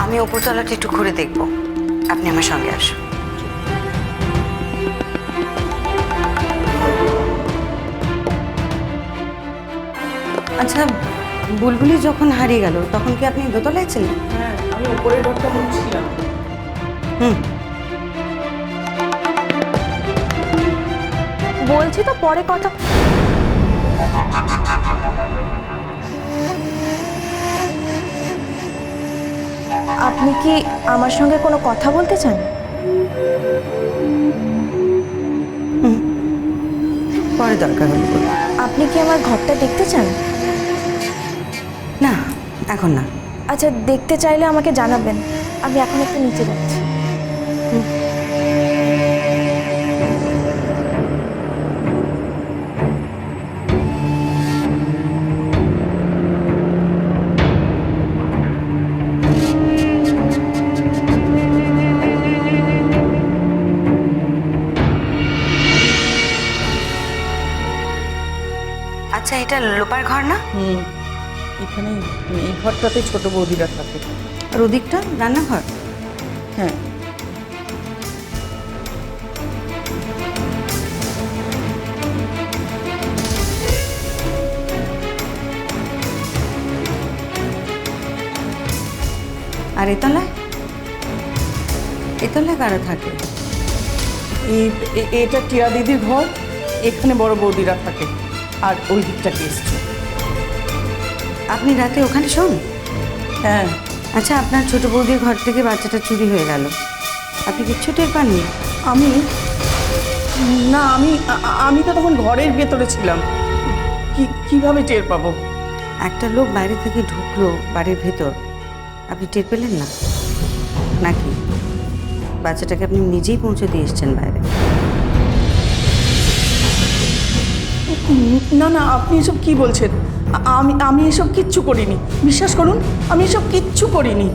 ওপরতলাটা একটু ঘুরে দেখব। আপনি আমার সঙ্গে আসুন। আচ্ছা বুলবুলি যখন হারিয়ে গেল তখন কি আপনি দোতলায় ছিলেন? হ্যাঁ আমি উপরে ঘরটা মুছছিলাম। হুম। বলছি তো পরে কথা। আপনি কি আমার সঙ্গে কোনো কথা বলতে চান? পরে দরকার হলে আপনি কি আমার ঘরটা দেখতে চান? না এখন না। আচ্ছা দেখতে চাইলে আমাকে জানাবেন। আমি এখন একটু নিচে যাচ্ছি। এটা লোপার ঘর না? হুম। এখানে এই ঘরটাতে ছোট বৌদিরা থাকে। আর ওদিকটা রান্নাঘর? হ্যাঁ। আর এতলায়? এতলায় কারা থাকে? এই এটা টিয়া দিদির ঘর এখানে বড় বৌদিরা থাকে। আর ওই দিকটা গেস্ট আপনি রাতে ওখানে শোন। হ্যাঁ। আচ্ছা আপনার ছোট বৌদির ঘর থেকে বাচ্চাটা চুরি হয়ে গেল। আপনি কিচ্ছু টের পাননি আমি? না আমি আমি তো তখন ঘরের ভেতরে ছিলাম। কি কীভাবে টের পাবো? একটা লোক বাইরে থেকে ঢুকলো বাড়ির ভেতর। আপনি টের পেলেন না? নাকি? বাচ্চাটাকে আপনি নিজেই পৌঁছে দিয়ে এসছেন বাইরে। না না, আপনি এসব কি বলছেন? আমি আমি এসব কিচ্ছু করিনি। বিশ্বাস করুন, আমি এসব কিচ্ছু করিনি।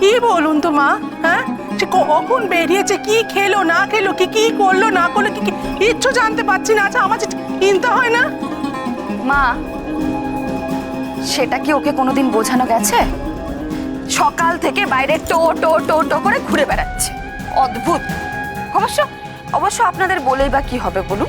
কি বলুন তো মা হ্যাঁ? সে কখন বেরিয়েছে, কি খেলো, না খেলো, কি কি করল, না করল, কি কিচ্ছু জানতে পারছি না। আচ্ছা আমার চিন্তা হয় না। মা সেটা কি ওকে কোনোদিন বোঝানো গেছে? সকাল থেকে বাইরে টো টো টো টো করে ঘুরে বেড়াচ্ছে। অদ্ভুত। অবশ্য অবশ্য আপনাদের বলেই বা কি হবে বলুন?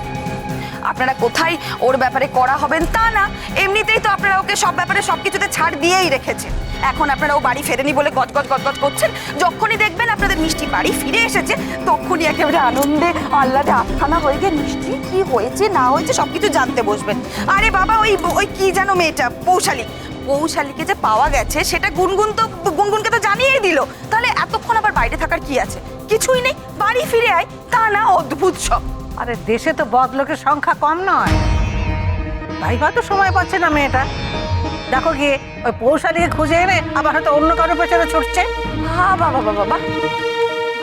আপনারা কোথায় ওর ব্যাপারে করা হবেন তা না। এমনিতেই তো আপনারা ওকে সব ব্যাপারে সব কিছুতে ছাড় দিয়েই রেখেছেন। এখন আপনারা ও বাড়ি ফেরেনি বলে গজগজ গজগজ করছেন। যখনই দেখবেন আপনাদের মিষ্টি বাড়ি ফিরে এসেছে, তখনই একেবারে আনন্দে আল্লাদে আটখানা হয়ে গিয়ে মিষ্টি কি হয়েছে, না হয়েছে সব কিছু জানতে বসবেন। আরে বাবা, ওই ওই কি যেন মেয়েটা, পৌশালী। পৌশালীকে যে পাওয়া গেছে, সেটা গুনগুন তো, গুনগুনকে তো জানিয়েই দিল। তাহলে এতক্ষণ আবার বাইরে থাকার কি আছে? কিছুই নেই, বাড়ি ফিরে আয়, তা না অদ্ভুত সব। আরে দেশে তো বদ লোকের সংখ্যা কম নয়। ভাই তো সময় পাচ্ছে না মেয়েটা। দেখো গিয়ে ওই পৌষালিকে খুঁজে এনে আবার হয়তো অন্য কারোর পেছনে ছুটছে। হা বাবা বাবা বাবা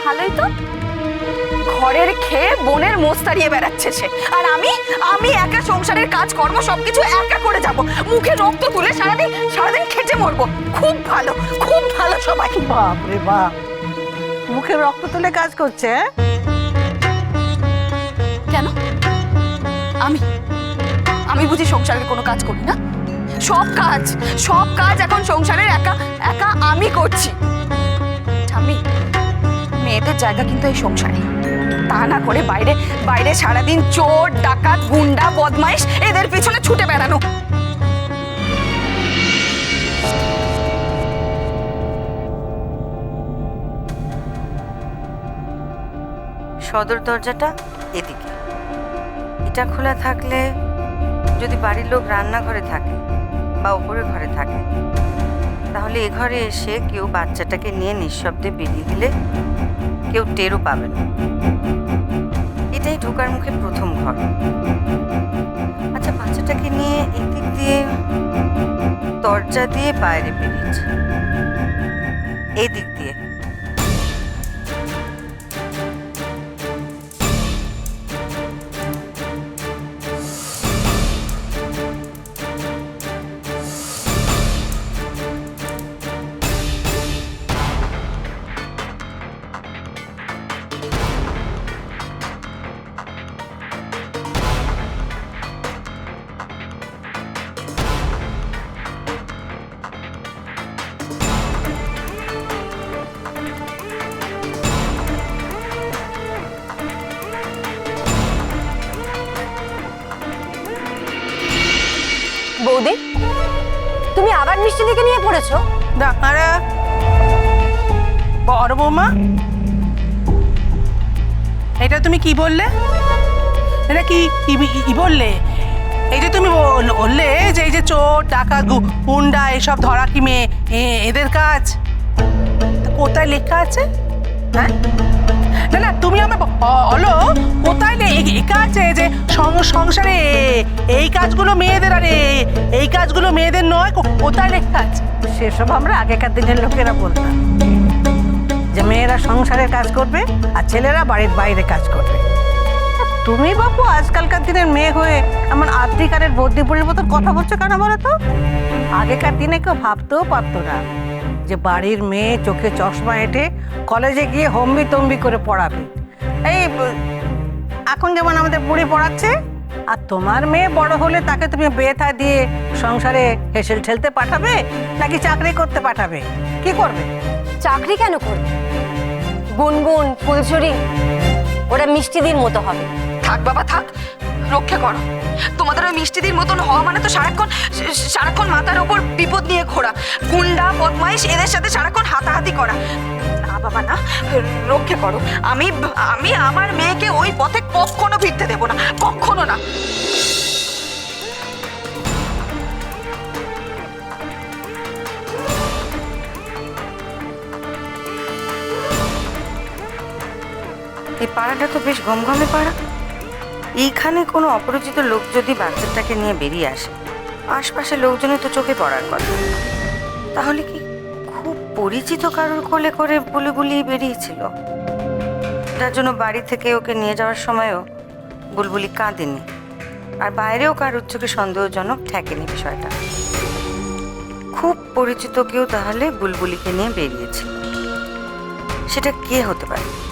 ভালোই তো। ঘরের খেয়ে বোনের মোষ তাড়িয়ে বেড়াচ্ছে সে। আর আমি আমি একা সংসারের কাজ কর্ম সবকিছু একা করে যাব। মুখে রক্ত তুলে সারাদিন সারাদিন খেটে মরবো। খুব ভালো খুব ভালো সবাই। বাপ রে বাপ। মুখে রক্ত তুলে কাজ করছে হ্যাঁ? কেন? আমি আমি বুঝি সংসারের কোনো কাজ করি না? সব কাজ সব কাজ এখন সংসারের একা একা আমি করছি। আমি মেয়েদের জায়গা কিন্তু এই সংসারে। তা না করে বাইরে বাইরে সারাদিন চোর, ডাকাত, গুন্ডা, বদমাইশ, এদের পিছনে ছুটে বেড়ানো। সদর দরজাটা এদিকে। এটা খোলা থাকলে যদি বাড়ির লোক রান্নাঘরে থাকে বা ওপরের ঘরে থাকে, তাহলে এ ঘরে এসে কেউ বাচ্চাটাকে নিয়ে নিঃশব্দে বেরিয়ে দিলে কেউ টেরও পাবে না। এটাই ঢোকার মুখে প্রথম ঘর। আচ্ছা বাচ্চাটাকে নিয়ে এদিক দিয়ে দরজা দিয়ে বাইরে বেরিয়েছে। এই দিক দিয়ে। বৌদি, তুমি আবার মিষ্টি দিকে নিয়ে পড়েছো? দাঁড়া বড় বৌমা, এটা তুমি কি বললে? এটা কি কি বললে? এই যে তুমি বললে যে এই যে চোর, ডাকাত গুন্ডা, এসব ধরা কি মেয়ে এদের কাজ? কোথায় লেখা আছে? হ্যাঁ? না না, তুমি আমার বলো কোথায় লে- এ- লেখা আছে যে সংসারে, এই কাজগুলো মেয়েদের আরে, এই কাজগুলো মেয়েদের নয় কোথায় লেখা আছে সেসব আমরা আগেকার দিনের লোকেরা বলতাম। যে মেয়েরা সংসারের কাজ করবে আর ছেলেরা বাড়ির বাইরে কাজ করবে। তুমি বাবু আজকালকার দিনের মেয়ে হয়ে এমন আদ্রিকারের বদ্যিপুরের মতন কথা বলছো কেন বলো তো? আগেকার দিনে কেউ ভাবতেও পারতো না। যে বাড়ির মেয়ে চোখে চশমা এঁটে কলেজে গিয়ে হম্বি তম্বি করে পড়াবে। এই এখন যেমন আমাদের বুড়ি পড়াচ্ছে আর তোমার মেয়ে বড় হলে তাকে তুমি বেথা দিয়ে সংসারে হেসেল ঠেলতে পাঠাবে নাকি চাকরি করতে পাঠাবে? কি করবে? চাকরি কেন করবে? গুনগুন ফুলছড়ি ওরা মিষ্টি দিন মতো হবে। থাক বাবা থাক। রক্ষা করো। তোমাদের ওই মিষ্টিদির মতন হওয়া মানে তো সারাক্ষণ সারাক্ষণ মাথার ওপর বিপদ নিয়ে ঘোরা। গুন্ডা, বদমাইশ, এদের সাথে সারাক্ষণ হাতাহাতি করা। না, বাবা, না, রক্ষা করো। আমি আমি আমার মেয়েকে ওই পথে কখনো ফিরতে দেবো না, কখনো না। এই পাড়াটা তো বেশ গমগমে পাড়া। এইখানে কোনো অপরিচিত লোক যদি বাচ্চাটাকে নিয়ে বেরিয়ে আসে আশপাশের লোকজনের তো চোখে পড়ার কথা। তাহলে কি খুব পরিচিত কারোর কোলে করে বলে গুলিয়ে বেরিয়েছিল? যার জন্য বাড়ি থেকে ওকে নিয়ে যাওয়ার সময়ও বুলবুলি কাঁদেনি। আর বাইরেও কারোর চোখে সন্দেহজনক ঠেকেনি বিষয়টা। খুব পরিচিত কেউ তাহলে বুলবুলিকে নিয়ে বেরিয়েছিল। সেটা কে হতে পারে?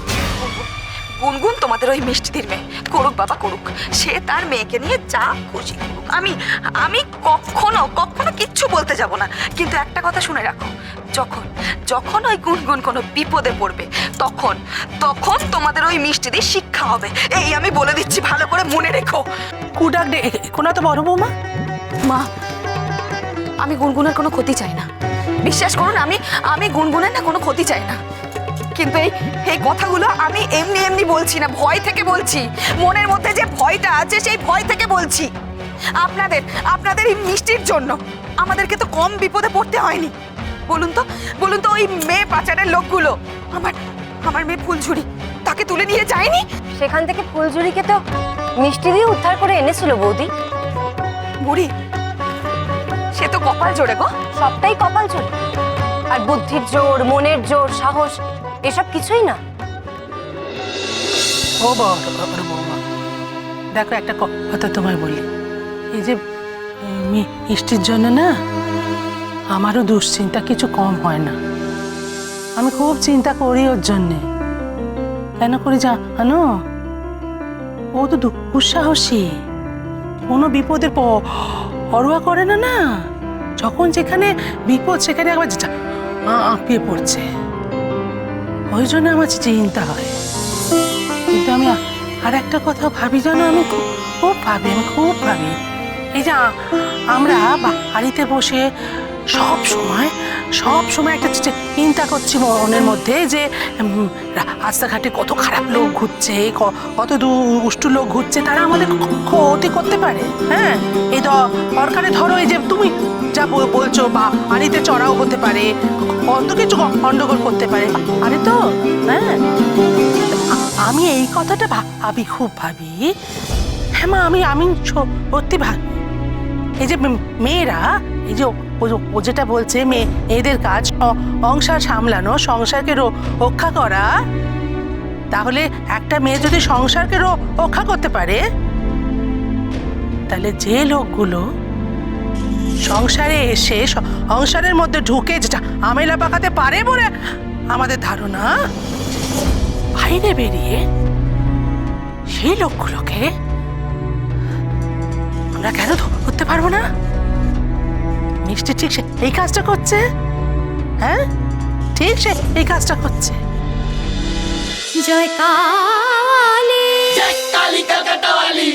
গুনগুন তোমাদের ওই মিষ্টিদির মেয়ে। করুক বাবা করুক। সে তার মেয়েকে নিয়ে যা খুশি করুক। আমি আমি কখনো কখনো কিচ্ছু বলতে যাব না। কিন্তু একটা কথা শুনে রাখো। যখন যখন ওই গুনগুন কোনো বিপদে পড়বে তখন তখন তোমাদের ওই মিষ্টিদির শিক্ষা হবে। এই আমি বলে দিচ্ছি ভালো করে মনে রেখো। কুডাক ডে কোনা তো বড় বৌমা। মা আমি গুনগুনের কোনো ক্ষতি চাই না। বিশ্বাস করুন আমি আমি গুনগুনের না কোনো ক্ষতি চাই না। কিন্তু এই এই কথাগুলো আমি এমনি এমনি বলছি না ভয় থেকে বলছি। মনের মধ্যে যে ভয়টা আছে সেই ভয় থেকে বলছি। আপনাদের আপনাদের এই মিষ্টির জন্য আমাদেরকে তো কম বিপদে পড়তে হয়নি। বলুন তো বলুন তো ওই মেয়ে পাচারের লোকগুলো আমার আমার মেয়ে ফুলঝুরি তাকে তুলে নিয়ে যায়নি? সেখান থেকে ফুলঝুরিকে তো মিষ্টি দিয়ে উদ্ধার করে এনেছিল বৌদি। বুড়ি সে তো কপাল জোরে গো। সবটাই কপাল চলে আর বুদ্ধির জোর মনের জোর সাহস এসব কিছুই না। ও দেখো একটা কথা তোমায় বলি। এই যে মিষ্টির জন্য না, আমারও দুশ্চিন্তা কিছু কম হয় না। আমি খুব চিন্তা করি ওর জন্যে। কেন করি জানো? ও তো দুঃসাহসী। কোনো বিপদের পরোয়া করে না না। যখন যেখানে বিপদ, সেখানে যা- আঁপিয়ে পড়ছে। ওই জন্য আমার চিন্তা হয়। কিন্তু আমি আর একটা কথা ভাবি, জানো? আমি খুব ভাবি, আমি খুব ভাবি। এই যে আমরা বাড়িতে বসে সব সময় সব সময় একটা চিন্তা করছি মনের মধ্যে যে রাস্তাঘাটে কত খারাপ লোক ঘুরছে কত দুষ্টু লোক ঘুরছে, তারা আমাদের ক্ষতি করতে পারে হ্যাঁ? এই দরকারে ধরো এই যে তুমি যা বলছো বা বাড়িতে চড়াও হতে পারে, কত কিছু গন্ডগোল করতে পারে আরে তো হ্যাঁ? আমি এই কথাটা ভাবি, খুব ভাবি। হ্যাঁ মা, আমি আমি সত্যি ভাবি। এই যে মেয়েরা এই যে ও- যেটা বলছে, মেয়ে এদের কাজ সংসার সামলানো, সংসারকে রক্ষা করা, তাহলে একটা মেয়ে যদি সংসারকে রক্ষা করতে পারে, তাহলে যে লোকগুলো সংসারে এসে সংসারের মধ্যে ঢুকে যেটা আমেলা পাকাতে পারে বলে আমাদের ধারণা, বাইরে বেরিয়ে সেই লোকগুলোকে আমরা কেন ধরতে পারব না? মিষ্টি ঠিক সে এই কাজটা করছে? হ্যাঁ? ঠিক সে এই কাজটা করছে। জয় কালী জয় কালী কলকাতা वाली